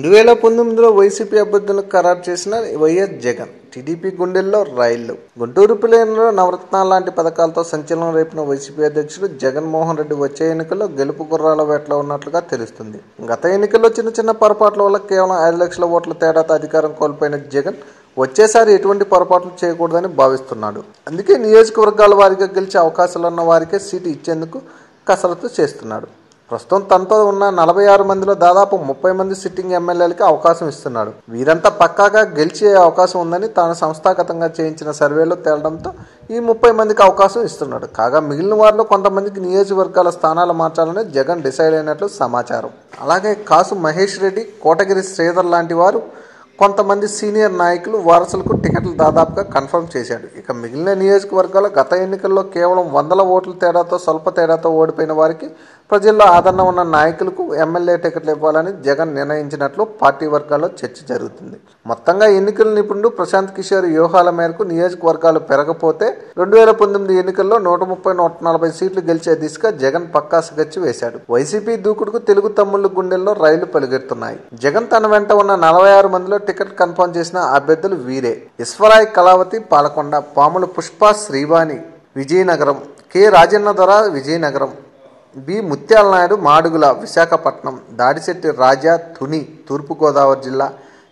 రెండు వేల పంతొమ్మిదిలో వైసీపీ అభ్యర్థులకు ఖరారు చేసిన వైఎస్ జగన్ టీడీపీ గుండెల్లో రైళ్ళు. గుంటూరు పిల్లలలో నవరత్నాల లాంటి పథకాలతో సంచలనం రేపిన వైసీపీ అధ్యక్షుడు జగన్మోహన్ రెడ్డి వచ్చే ఎన్నికల్లో గెలుపు గుర్రాల వేటలో ఉన్నట్లుగా తెలుస్తుంది. గత ఎన్నికల్లో చిన్న చిన్న పొరపాట్ల వల్ల కేవలం ఐదు లక్షల ఓట్ల తేడాతో అధికారం కోల్పోయిన జగన్ వచ్చేసారి ఎటువంటి పొరపాట్లు చేయకూడదని భావిస్తున్నాడు. అందుకే నియోజకవర్గాల వారిగా గెలిచే అవకాశాలున్న వారికే సీటు ఇచ్చేందుకు కసరత్తు చేస్తున్నాడు. ప్రస్తుతం తనతో ఉన్న నలభై ఆరు మందిలో దాదాపు ముప్పై మంది సిట్టింగ్ ఎమ్మెల్యేలకి అవకాశం ఇస్తున్నాడు. వీరంతా పక్కాగా గెలిచే అవకాశం ఉందని తాను సంస్థాగతంగా చేయించిన సర్వేలో తేలడంతో ఈ ముప్పై మందికి అవకాశం ఇస్తున్నాడు. కాగా మిగిలిన వారిలో కొంతమందికి నియోజకవర్గాల స్థానాలు మార్చాలని జగన్ డిసైడ్ అయినట్లు సమాచారం. అలాగే కాసు మహేష్ రెడ్డి కోటగిరి శ్రీధర్ లాంటి వారు కొంతమంది సీనియర్ నాయకులు వారసులకు టికెట్లు దాదాపుగా కన్ఫర్మ్ చేశాడు. ఇక మిగిలిన నియోజకవర్గాలు గత ఎన్నికల్లో కేవలం వందల ఓట్ల తేడాతో స్వల్ప తేడాతో ఓడిపోయిన వారికి ప్రజల్లో ఆదరణ ఉన్న నాయకులకు ఎమ్మెల్యే టికెట్లు ఇవ్వాలని జగన్ నిర్ణయించినట్లు పార్టీ వర్గాల్లో చర్చ జరుగుతుంది. మొత్తంగా ఎన్నికల నిపుణుడు ప్రశాంత్ కిషోర్ వ్యూహాల మేరకు నియోజకవర్గాలు పెరగపోతే రెండు వేల పంతొమ్మిది ఎన్నికల్లో నూట ముప్పై నూట నలభై సీట్లు గెలిచే దిశగా జగన్ పక్కా గచ్చి వేశాడు. వైసీపీ దూకుడుకు తెలుగు తమ్ముళ్ళ గుండెల్లో రైళ్ళు పలుగెడుతున్నాయి. జగన్ తన వెంట ఉన్న నలభై ఆరు మందిలో టికెట్ కన్ఫర్మ్ చేసిన అభ్యర్థులు వీరే. Eshwarai Kalavathi Palakonda Pamula Pushpa Srivani Vizianagaram K Rajanna Dora Vizianagaram B. ముత్యాల నాయుడు మాడుగుల విశాఖపట్నం దాడిశెట్టి రాజా తుని తూర్పుగోదావరి జిల్లా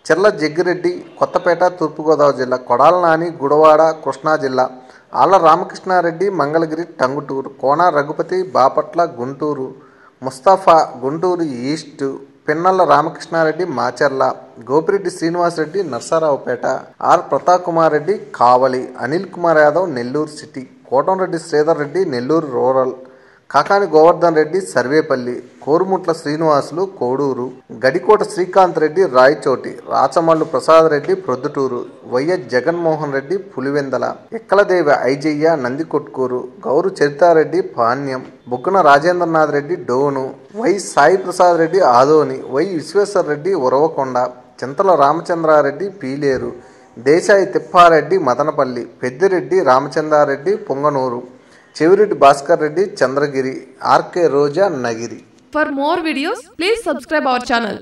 చెర్ల జగ్గిరెడ్డి కొత్తపేట తూర్పుగోదావరి జిల్లా కొడాల నాని గుడవాడ కృష్ణా జిల్లా Alla Ramakrishna Reddy Mangalagiri Tangutur Kona Raghupathi Bapatla Guntur Mustafa Guntur east Pinnelli Ramakrishna Reddy Macherla Gopireddy Srinivasa Reddy Narasaraopet R. Pratap Kumar Reddy Kavali Anil Kumar Yadav Nellore city Kotamreddy Sridhar Reddy Nellore rural Kakani Govardhan Reddy Sarvepalli Korumutla Srinivasulu Koduru Gadikota Srikanth Reddy Rayachoti Rachamallu Prasad Reddy Proddatur YS Jaganmohan Reddy Pulivendula Ekkaladevi Aijayya Nandikotkur Gowru Charitha Reddy Panyam Buggana Rajendranath Reddy Dhone Y Sai Prasad Reddy Adoni Y Vishweshwar Reddy Uravakonda Chintala Ramachandra Reddy Peeleru Desai Thippareddy Madanapalle Peddireddy Ramachandra Reddy Punganur. Chevireddy Bhaskar Reddy Chandragiri RK Roja Nagari. For more videos please subscribe our channel